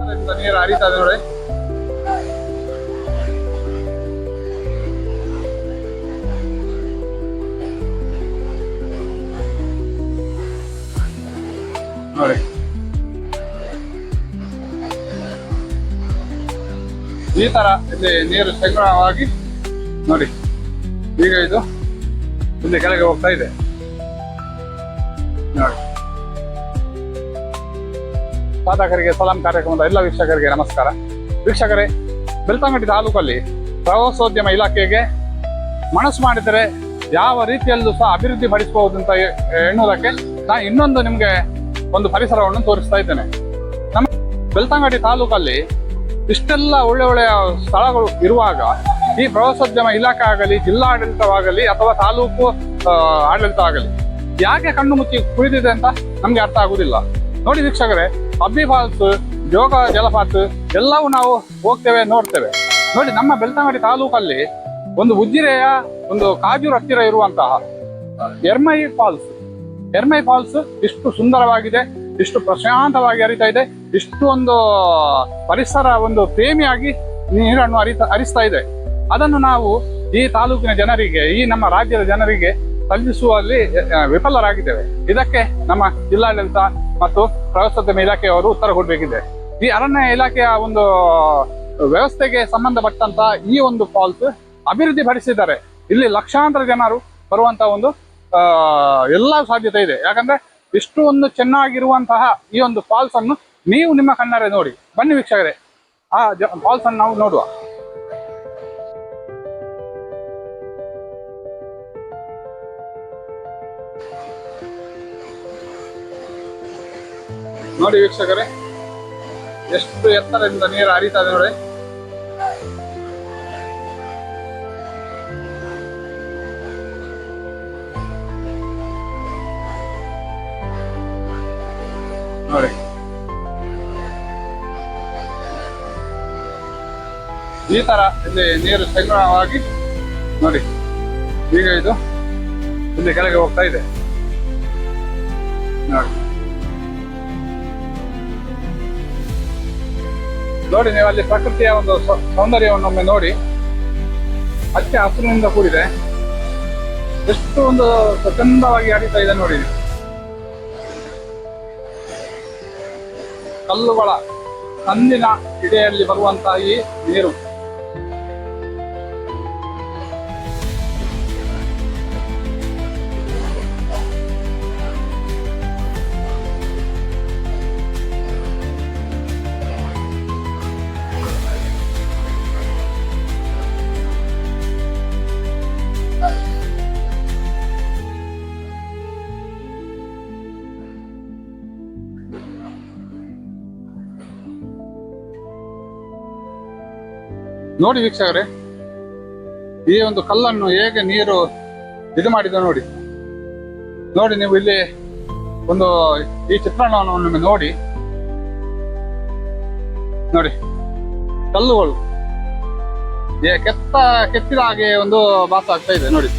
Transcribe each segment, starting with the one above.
ಅದರಿಂದ ನೀರು ಹರಿತಾ ಇದೆ ನೋಡಿ ಈ ತರ ಇಲ್ಲಿ ನೀರು ಸಂಗ್ರಹವಾಗಿ ನೋಡಿ. ಈಗ ಇದು ಇಲ್ಲಿ ಕೆಳಗೆ ಹೋಗ್ತಾ ಇದೆ. ನೋಡಿ. ಸಾಧಕರಿಗೆ ಸಲಾಂ ಕಾರ್ಯಕ್ರಮದ ಎಲ್ಲ ವೀಕ್ಷಕರಿಗೆ ನಮಸ್ಕಾರ. ವೀಕ್ಷಕರೇ, ಬೆಳ್ತಂಗಡಿ ತಾಲೂಕಲ್ಲಿ ಪ್ರವಾಸೋದ್ಯಮ ಇಲಾಖೆಗೆ ಮನಸ್ಸು ಮಾಡಿದರೆ ಯಾವ ರೀತಿಯಲ್ಲೂ ಸಹ ಅಭಿವೃದ್ಧಿ ಪಡಿಸಬಹುದು ಅಂತ ಎನ್ನುವುದಕ್ಕೆ ನಾನು ಇನ್ನೊಂದು ನಿಮಗೆ ಒಂದು ಪರಿಸರವನ್ನು ತೋರಿಸ್ತಾ ಇದ್ದೇನೆ. ನಮ್ಮ ಬೆಳ್ತಂಗಡಿ ತಾಲೂಕಲ್ಲಿ ಇಷ್ಟೆಲ್ಲ ಒಳ್ಳೆ ಒಳ್ಳೆಯ ಸ್ಥಳಗಳು ಇರುವಾಗ ಈ ಪ್ರವಾಸೋದ್ಯಮ ಇಲಾಖೆ ಆಗಲಿ, ಜಿಲ್ಲಾಡಳಿತವಾಗಲಿ ಅಥವಾ ತಾಲೂಕು ಆಡಳಿತ ಆಗಲಿ ಯಾಕೆ ಕಣ್ಣು ಮುಚ್ಚಿ ಕುಳಿತಿದೆ ಅಂತ ನಮ್ಗೆ ಅರ್ಥ ಆಗುದಿಲ್ಲ. ನೋಡಿ ವೀಕ್ಷಕರೇ ಅಬ್ಬಿ ಫಾಲ್ಸ್ ಜೋಗ ಜಲಪಾತ, ಎಲ್ಲವೂ ನಾವು ಹೋಗ್ತೇವೆ, ನೋಡ್ತೇವೆ. ನೋಡಿ ನಮ್ಮ ಬೆಳ್ತಂಗಡಿ ತಾಲೂಕಲ್ಲಿ ಒಂದು ಉಜಿರೆಯ ಒಂದು ಕಾಜೂರು ಹತ್ತಿರ ಇರುವಂತಹ ಎರ್ಮೈ ಫಾಲ್ಸ್. ಎರ್ಮೈ ಫಾಲ್ಸ್ ಇಷ್ಟು ಸುಂದರವಾಗಿದೆ, ಇಷ್ಟು ಪ್ರಶಾಂತವಾಗಿ ಹರಿತಾ ಇದೆ. ಇಷ್ಟು ಒಂದು ಪರಿಸರ ಒಂದು ಪ್ರೇಮಿಯಾಗಿ ನೀರನ್ನು ಹರಿತಾ ಹರಿಸ್ತಾ ಇದೆ. ಅದನ್ನು ನಾವು ಈ ತಾಲೂಕಿನ ಜನರಿಗೆ, ಈ ನಮ್ಮ ರಾಜ್ಯದ ಜನರಿಗೆ ಸಲ್ಲಿಸುವಲ್ಲಿ ವಿಫಲರಾಗಿದ್ದೇವೆ. ಇದಕ್ಕೆ ನಮ್ಮ ಜಿಲ್ಲಾಡಳಿತ ಮತ್ತು ಪ್ರವಾಸೋದ್ಯಮ ಇಲಾಖೆಯವರು ಉತ್ತರ ಕೊಡಬೇಕಿದೆ. ಈ ಅರಣ್ಯ ಇಲಾಖೆಯ ಒಂದು ವ್ಯವಸ್ಥೆಗೆ ಸಂಬಂಧಪಟ್ಟಂತ ಈ ಒಂದು ಫಾಲ್ಸ್ ಅಭಿವೃದ್ಧಿ ಪಡಿಸಿದ್ದಾರೆ ಇಲ್ಲಿ ಲಕ್ಷಾಂತರ ಜನರು ಬರುವಂತಹ ಒಂದು ಎಲ್ಲ ಸಾಧ್ಯತೆ ಇದೆ. ಯಾಕಂದ್ರೆ ಇಷ್ಟು ಒಂದು ಚೆನ್ನಾಗಿರುವಂತಹ ಈ ಒಂದು ಫಾಲ್ಸ್ ಅನ್ನು ನೀವು ನಿಮ್ಮ ಕಣ್ಣಾರೆ ನೋಡಿ. ಬನ್ನಿ ವೀಕ್ಷಕರೇ. ಆ ಫಾಲ್ಸ್ ಅನ್ನು ನಾವು ನೋಡುವ. ನೋಡಿ ವೀಕ್ಷಕರೇ, ಎಷ್ಟು ಎತ್ತರದಿಂದ ನೀರು ಹರಿತಾ ಇದೆ ನೋಡಿ. ನೋಡಿ. ಈ ತರ ಇಲ್ಲಿ ನೀರು ಸಂಗ್ರಹವಾಗಿ ನೋಡಿ, ಈಗ ಇದು ಇಲ್ಲಿ ಕೆಳಗೆ ಹೋಗ್ತಾ ಇದೆ. ನೋಡಿ. ನೋಡಿ, ನೀವು ಅಲ್ಲಿ ಪ್ರಕೃತಿಯ ಒಂದು ಸೌಂದರ್ಯವನ್ನು ಸೌಂದರ್ಯವನ್ನೊಮ್ಮೆ ನೋಡಿ. ಹಚ್ಚ ಹಸಿರಿನಿಂದ ಕೂಡಿದೆ. ಎಷ್ಟು ಒಂದು ಸ್ವಚ್ಛಂದವಾಗಿ ಹರಿತಾ ಇದೆ ನೋಡಿ. ಕಲ್ಲುಗಳ ಕಂದಿನ ಇಡೆಯಲ್ಲಿ ಬರುವಂತಹ ಈ ನೀರು. ನೋಡಿ ವೀಕ್ಷಕರೇ, ಈ ಒಂದು ಕಲ್ಲನ್ನು ಹೇಗೆ ನೀರು ಇದು ಮಾಡಿದ ನೋಡಿ. ನೋಡಿ ನೀವು ಇಲ್ಲಿ ಒಂದು ಈ ಚಿತ್ರಣವನ್ನು ನಿಮಗೆ ನೋಡಿ. ನೋಡಿ, ಕಲ್ಲುಗಳು. ಕೆತ್ತ, ಕೆತ್ತಿದ ಹಾಗೆ ಒಂದು ಭಾಸ ಆಗ್ತಾ ಇದೆ ನೋಡಿ.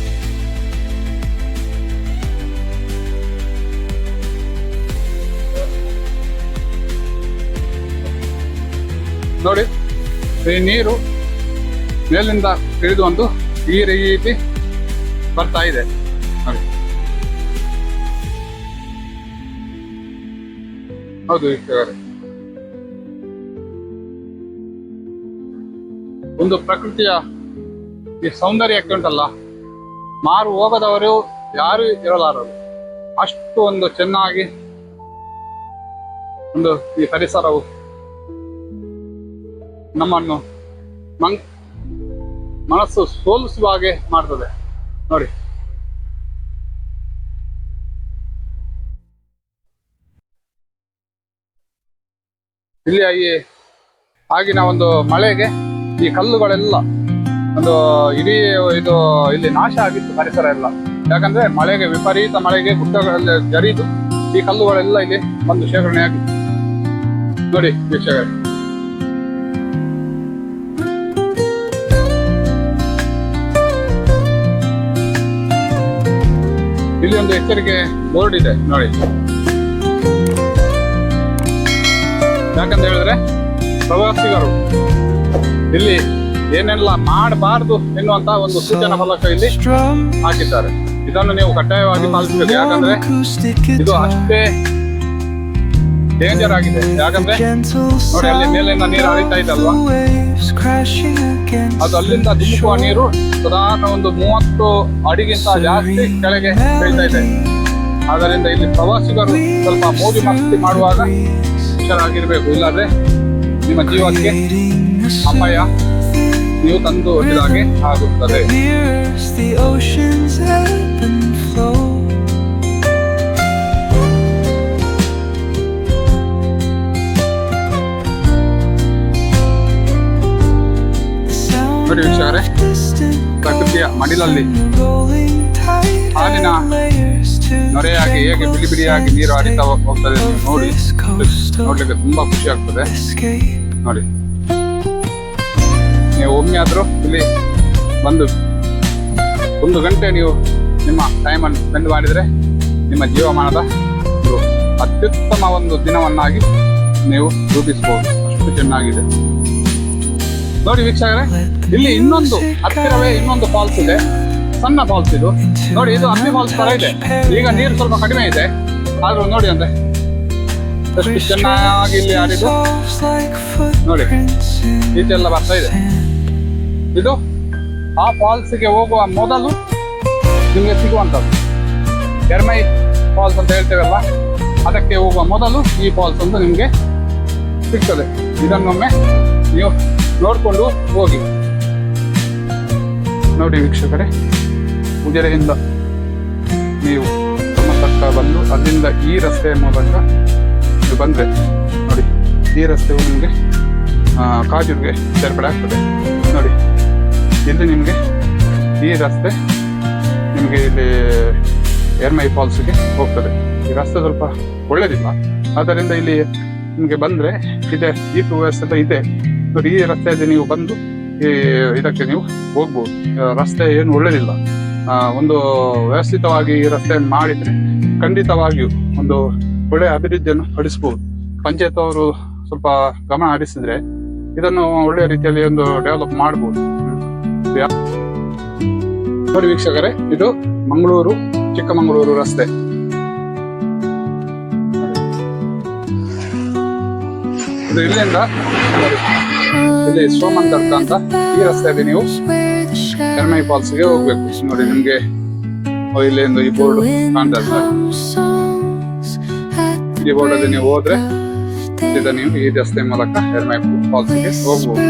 ನೋಡಿ, ಈ ನೀರು ಮೇಲಿಂದ ತಿಳಿದು ಒಂದು ಈ ರೀತಿ ಬರ್ತಾ ಇದೆ. ಹೌದು ಒಂದು ಪ್ರಕೃತಿಯ ಈ ಸೌಂದರ್ಯ ಉಂಟಲ್ಲ? ಮಾರು ಹೋಗದವರು ಯಾರು ಇರಲಾರರು. ಅಷ್ಟು ಒಂದು ಚೆನ್ನಾಗಿ ಒಂದು ಈ ಪರಿಸರವು ನಮ್ಮನ್ನು ಮನ್ ಮನಸ್ಸು ಸೋಲಿಸುವ ಹಾಗೆ ಮಾಡ್ತದೆ. ನೋಡಿ. ಇಲ್ಲಿ ಈ ಆಗಿನ ಒಂದು ಮಳೆಗೆ ಈ ಕಲ್ಲುಗಳೆಲ್ಲ ಒಂದು ಇಡೀ ಇದು ಇಲ್ಲಿ ನಾಶ ಆಗಿತ್ತು ಪರಿಸರ ಎಲ್ಲ. ಯಾಕಂದ್ರೆ ಮಳೆಗೆ ವಿಪರೀತ ಮಳೆಗೆ ಗುಡ್ಡಗಳಲ್ಲಿ ಜರಿದು ಈ ಕಲ್ಲುಗಳೆಲ್ಲ ಇಲ್ಲಿ ಒಂದು ಶೇಖರಣೆ ಆಗಿತ್ತು. ನೋಡಿ ವೀಕ್ಷಕರೇ. ಇಲ್ಲಿ ಒಂದು ಎಚ್ಚರಿಕೆ ಬೋರ್ಡ್ ಇದೆ ನೋಡಿ. ಯಾಕಂತ ಹೇಳಿದ್ರೆ ಪ್ರವಾಸಿಗರು, ಇಲ್ಲಿ ಏನೆಲ್ಲ ಮಾಡಬಾರದು ಎನ್ನುವಂತ ಒಂದು ಸೂಚನಾ ಫಲಕ ಇಲ್ಲಿ ಹಾಕಿದ್ದಾರೆ. ಇದನ್ನು ನೀವು ಕಡ್ಡಾಯವಾಗಿ ಪಾಲಿಸಬೇಕು. ಯಾಕಂದ್ರೆ ಇದು ಅಷ್ಟೇ ಡೇಂಜರ್ ಆಗಿದೆ ಯಾಕಂದ್ರೆ ನೋಡಿ, ಅಲ್ಲಿ ಮೇಲಿಂದ ನೀರು ಹರಿತಾ ಇದಲ್ವಾ? ಅದು ಅಲ್ಲಿಂದ ಧುಮುಕುವ ನೀರು ಸಾಧಾರಣ ಒಂದು ಮೂವತ್ತು ಅಡಿಗಿಂತ ಜಾಸ್ತಿ ಕೆಳಗೆ ಬೀಳ್ತಾ ಇದೆ. ಆದ್ದರಿಂದ ಇಲ್ಲಿ ಪ್ರವಾಸಿಗರು ಸ್ವಲ್ಪ ಮೋಜು ಮಸ್ತಿ ಮಾಡುವಾಗ ಹುಷಾರಾಗಿರ್ಬೇಕು. ಇಲ್ಲಾದ್ರೆ ನಿಮ್ಮ ಜೀವಕ್ಕೆ ಅಪಾಯ ನೀವು ತಂದು ಇದಾಗೆ ಆಗುತ್ತದೆ. Sound ವಿಚಾರ ಪ್ರಕೃತಿಯ ಮಡಿಲಲ್ಲಿ ಹಾಲಿನ ನೊರೆಯಾಗಿ ಹೇಗೆ ಬಿಳಿ ಬಿಡಿಯಾಗಿ ನೀರು ಹರಿತಾ ಹೋಗ್- ಹೋಗ್ತದೆ ನೋಡಿ ನೋಡ್ಲಿಕ್ಕೆ ತುಂಬಾ ಖುಷಿ ಆಗ್ತದೆ. ನೋಡಿ. ನೀವು ಒಮ್ಮೆ ಆದರೂ ಇಲ್ಲಿ ಬಂದು ಒಂದು ಗಂಟೆ ನೀವು ನಿಮ್ಮ ಟೈಮನ್ನು ಸ್ಪೆಂಡ್ ಮಾಡಿದರೆ ನಿಮ್ಮ ಜೀವಮಾನದ ಅತ್ಯುತ್ತಮ ಒಂದು ದಿನವನ್ನಾಗಿ ನೀವು ರೂಪಿಸಬಹುದು ಅಷ್ಟು ಚೆನ್ನಾಗಿದೆ. ನೋಡಿ ವೀಕ್ಷಕರೇ, ಇಲ್ಲಿ ಇನ್ನೊಂದು ಹತ್ತಿರವೇ ಇನ್ನೊಂದು ಫಾಲ್ಸ್ ಇದೆ. ಸಣ್ಣ ಫಾಲ್ಸ್ ಇದು. ನೋಡಿ, ಇದು ಅಮ್ಮಿ ಫಾಲ್ಸ್ ತರ ಇದೆ. ಈಗ ನೀರು ಸ್ವಲ್ಪ ಕಡಿಮೆ ಇದೆ. ಆದ್ರೂ ನೋಡಿ ಅಂದ್ರೆ ಚೆನ್ನಾಗಿ ಇಲ್ಲಿ ಆಡಿದ್ದು. ನೋಡಿ. ಇದೆಲ್ಲ ಬರ್ತಾ ಇದೆ. ಇದು ಆ ಫಾಲ್ಸ್ಗೆ ಹೋಗುವ ಮೊದಲು ನಿಮಗೆ ಸಿಗುವಂಥದ್ದು. ಎರ್ಮೈ ಫಾಲ್ಸ್ ಅಂತ ಹೇಳ್ತೇವಲ್ಲ, ಅದಕ್ಕೆ ಹೋಗುವ ಮೊದಲು ಈ ಫಾಲ್ಸ್ ಒಂದು ನಿಮಗೆ ಸಿಗ್ತದೆ. ಇದನ್ನೊಮ್ಮೆ ನೀವು ನೋಡಿಕೊಂಡು ಹೋಗಿ. ನೋಡಿ ವೀಕ್ಷಕರೇ ಉಜಿರೆಯಿಂದ ನೀವು ತಕ್ಕ ಬಂದು ಅಲ್ಲಿಂದ ಈ ರಸ್ತೆಯ ಮೂಲಕ ನೀವು ಬಂದರೆ ನೋಡಿ, ಈ ರಸ್ತೆಯು ನಿಮಗೆ ಕಾಜೂರಿಗೆ ಸೇರ್ಪಡೆ ಆಗ್ತದೆ. ನೋಡಿ, ಇಲ್ಲಿ ನಿಮಗೆ ಈ ರಸ್ತೆ ನಿಮಗೆ ಇಲ್ಲಿ ಎರ್ಮೈ ಫಾಲ್ಸ್ಗೆ ಹೋಗ್ತದೆ. ಈ ರಸ್ತೆ ಸ್ವಲ್ಪ ಒಳ್ಳೇದಿಲ್ಲ. ಆದ್ದರಿಂದ ಇಲ್ಲಿ ನಿಮಗೆ ಬಂದರೆ ಇದೆ, ಈ ಟೂ ವೇಸ್ ಎಲ್ಲ ಇದೆ. ನೋಡಿ ಈ ರಸ್ತೆಯಲ್ಲಿ ನೀವು ಬಂದು, ಈ ಇದಕ್ಕೆ ನೀವು ಹೋಗ್ಬೋದು. ರಸ್ತೆ ಏನು ಒಳ್ಳೇದಿಲ್ಲ. ಒಂದು ವ್ಯವಸ್ಥಿತವಾಗಿ ಈ ರಸ್ತೆಯನ್ನು ಮಾಡಿದರೆ ಖಂಡಿತವಾಗಿಯೂ ಒಂದು ಒಳ್ಳೆಯ ಅಭಿವೃದ್ಧಿಯನ್ನು ಪಡಿಸ್ಬೋದು. ಪಂಚಾಯತ್ ಅವರು ಸ್ವಲ್ಪ ಗಮನ ಹರಿಸಿದ್ರೆ ಇದನ್ನು ಒಳ್ಳೆಯ ರೀತಿಯಲ್ಲಿ ಒಂದು ಡೆವಲಪ್ ಮಾಡಬಹುದು ವೀಕ್ಷಕರೇ, ಇದು ಮಂಗಳೂರು, ಚಿಕ್ಕಮಗಳೂರು ರಸ್ತೆ. ಇದು ಇಲ್ಲಿಂದ ಇಲ್ಲಿ ಸೋಮಂದರ್ಕ ಅಂತ ಈ ರಸ್ತೆಯಲ್ಲಿ ನೀವು ಎರಮೈ ಫಾಲ್ಸ್ಗೆ ಹೋಗ್ಬೇಕು. ನೋಡಿ ನಿಮ್ಗೆ ಓ, ಇಲ್ಲಿ ಒಂದು ಈ ಬೋರ್ಡ್ ಕಾಣ್ತಾ ಈ ಬೋರ್ಡ್ ಅಲ್ಲಿ ನೀವು ಹೋದ್ರೆ ನೀವು ಈ ರಸ್ತೆ ಮೂಲಕ ಎರ್ಮೈ ಫಾಲ್ಸ್ಗೆ ಹೋಗ್ಬೋದು.